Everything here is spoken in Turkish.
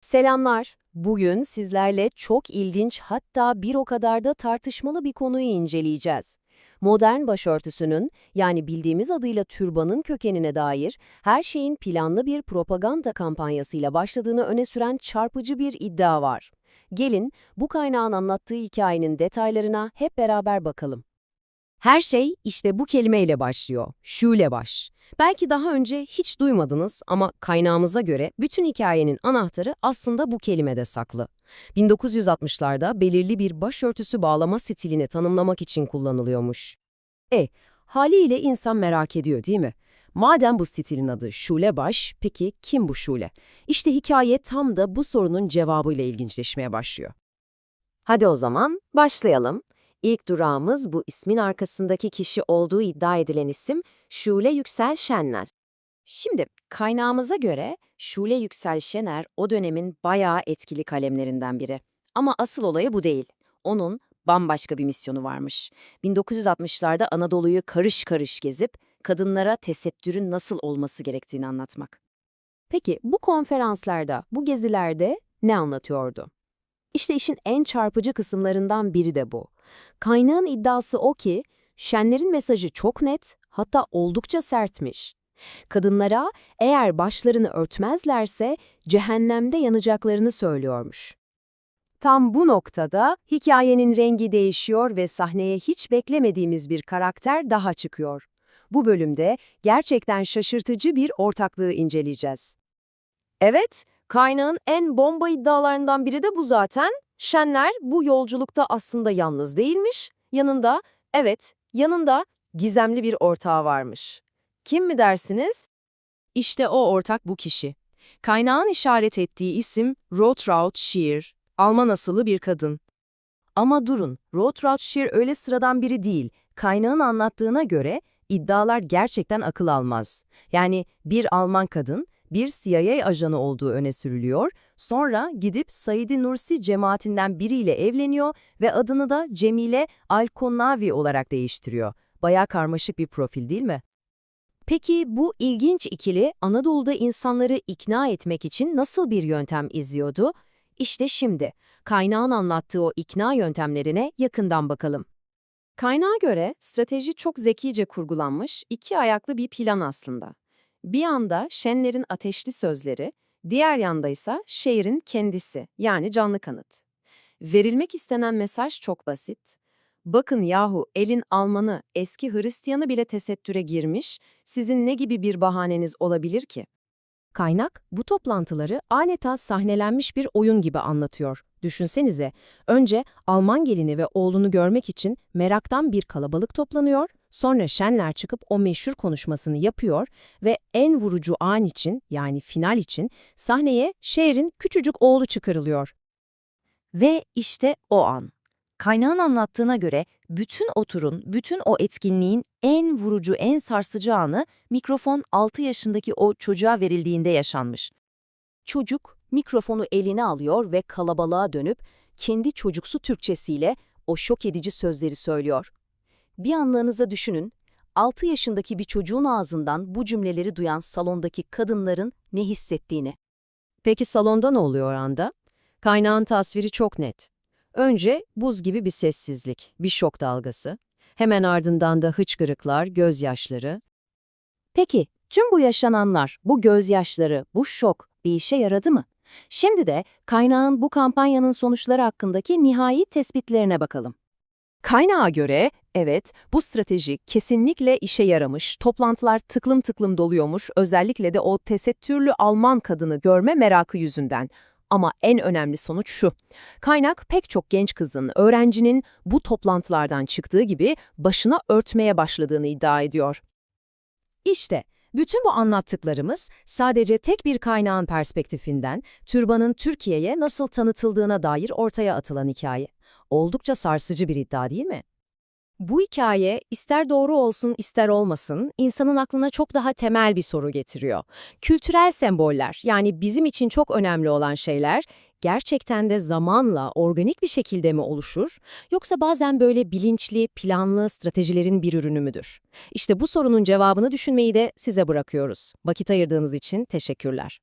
Selamlar. Bugün sizlerle çok ilginç hatta bir o kadar da tartışmalı bir konuyu inceleyeceğiz. Modern başörtüsünün yani bildiğimiz adıyla türbanın kökenine dair her şeyin planlı bir propaganda kampanyasıyla başladığını öne süren çarpıcı bir iddia var. Gelin bu kaynağın anlattığı hikayenin detaylarına hep beraber bakalım. Her şey işte bu kelimeyle başlıyor. Şule baş. Belki daha önce hiç duymadınız ama kaynağımıza göre bütün hikayenin anahtarı aslında bu kelimede saklı. 1960'larda belirli bir başörtüsü bağlama stilini tanımlamak için kullanılıyormuş. E, haliyle insan merak ediyor değil mi? Madem bu stilin adı Şule Baş, peki kim bu Şule? İşte hikaye tam da bu sorunun cevabıyla ilginçleşmeye başlıyor. Hadi o zaman başlayalım. İlk durağımız bu ismin arkasındaki kişi olduğu iddia edilen isim Şule Yüksel Şenler. Şimdi kaynağımıza göre Şule Yüksel Şener o dönemin bayağı etkili kalemlerinden biri. Ama asıl olayı bu değil. Onun bambaşka bir misyonu varmış. 1960'larda Anadolu'yu karış karış gezip kadınlara tesettürün nasıl olması gerektiğini anlatmak. Peki bu konferanslarda, bu gezilerde ne anlatıyordu? İşte işin en çarpıcı kısımlarından biri de bu. Kaynağın iddiası o ki, Şenler'in mesajı çok net, hatta oldukça sertmiş. Kadınlara eğer başlarını örtmezlerse cehennemde yanacaklarını söylüyormuş. Tam bu noktada hikayenin rengi değişiyor ve sahneye hiç beklemediğimiz bir karakter daha çıkıyor. Bu bölümde gerçekten şaşırtıcı bir ortaklığı inceleyeceğiz. Evet, kaynağın en bomba iddialarından biri de bu zaten. Şenler bu yolculukta aslında yalnız değilmiş. Yanında, evet, yanında gizemli bir ortağı varmış. Kim mi dersiniz? İşte o ortak bu kişi. Kaynağın işaret ettiği isim Rotraud Scheer, Alman asıllı bir kadın. Ama durun, Rotraud Scheer öyle sıradan biri değil. Kaynağın anlattığına göre iddialar gerçekten akıl almaz. Yani bir Alman kadın, bir CIA ajanı olduğu öne sürülüyor, sonra gidip Saidi Nursi cemaatinden biriyle evleniyor ve adını da Cemile Alkonavi olarak değiştiriyor. Bayağı karmaşık bir profil değil mi? Peki bu ilginç ikili Anadolu'da insanları ikna etmek için nasıl bir yöntem izliyordu? İşte şimdi kaynağın anlattığı o ikna yöntemlerine yakından bakalım. Kaynağa göre strateji çok zekice kurgulanmış, iki ayaklı bir plan aslında. Bir yanda Şenler'in ateşli sözleri, diğer yanda ise şehrin kendisi yani canlı kanıt. Verilmek istenen mesaj çok basit. Bakın yahu elin Almanı, eski Hristiyanı bile tesettüre girmiş, sizin ne gibi bir bahaneniz olabilir ki? Kaynak, bu toplantıları adeta sahnelenmiş bir oyun gibi anlatıyor. Düşünsenize, önce Alman gelini ve oğlunu görmek için meraktan bir kalabalık toplanıyor, sonra Şenler çıkıp o meşhur konuşmasını yapıyor ve en vurucu an için, yani final için, sahneye şehrin küçücük oğlu çıkarılıyor. Ve işte o an. Kaynağın anlattığına göre bütün o turun, bütün o etkinliğin en vurucu, en sarsıcı anı mikrofon 6 yaşındaki o çocuğa verildiğinde yaşanmış. Çocuk mikrofonu eline alıyor ve kalabalığa dönüp kendi çocuksu Türkçesiyle o şok edici sözleri söylüyor. Bir anlığınıza düşünün, 6 yaşındaki bir çocuğun ağzından bu cümleleri duyan salondaki kadınların ne hissettiğini. Peki salonda ne oluyor anda? Kaynağın tasviri çok net. Önce buz gibi bir sessizlik, bir şok dalgası. Hemen ardından da hıçkırıklar, gözyaşları. Peki, tüm bu yaşananlar, bu gözyaşları, bu şok bir işe yaradı mı? Şimdi de kaynağın bu kampanyanın sonuçları hakkındaki nihai tespitlerine bakalım. Kaynağa göre, evet, bu strateji kesinlikle işe yaramış, toplantılar tıklım tıklım doluyormuş, özellikle de o tesettürlü Alman kadını görme merakı yüzünden. Ama en önemli sonuç şu. Kaynak pek çok genç kızın, öğrencinin bu toplantılardan çıktığı gibi başına örtmeye başladığını iddia ediyor. İşte bütün bu anlattıklarımız sadece tek bir kaynağın perspektifinden türbanın Türkiye'ye nasıl tanıtıldığına dair ortaya atılan hikaye. Oldukça sarsıcı bir iddia değil mi? Bu hikaye ister doğru olsun ister olmasın insanın aklına çok daha temel bir soru getiriyor. Kültürel semboller yani bizim için çok önemli olan şeyler gerçekten de zamanla organik bir şekilde mi oluşur yoksa bazen böyle bilinçli, planlı stratejilerin bir ürünü müdür? İşte bu sorunun cevabını düşünmeyi de size bırakıyoruz. Vakit ayırdığınız için teşekkürler.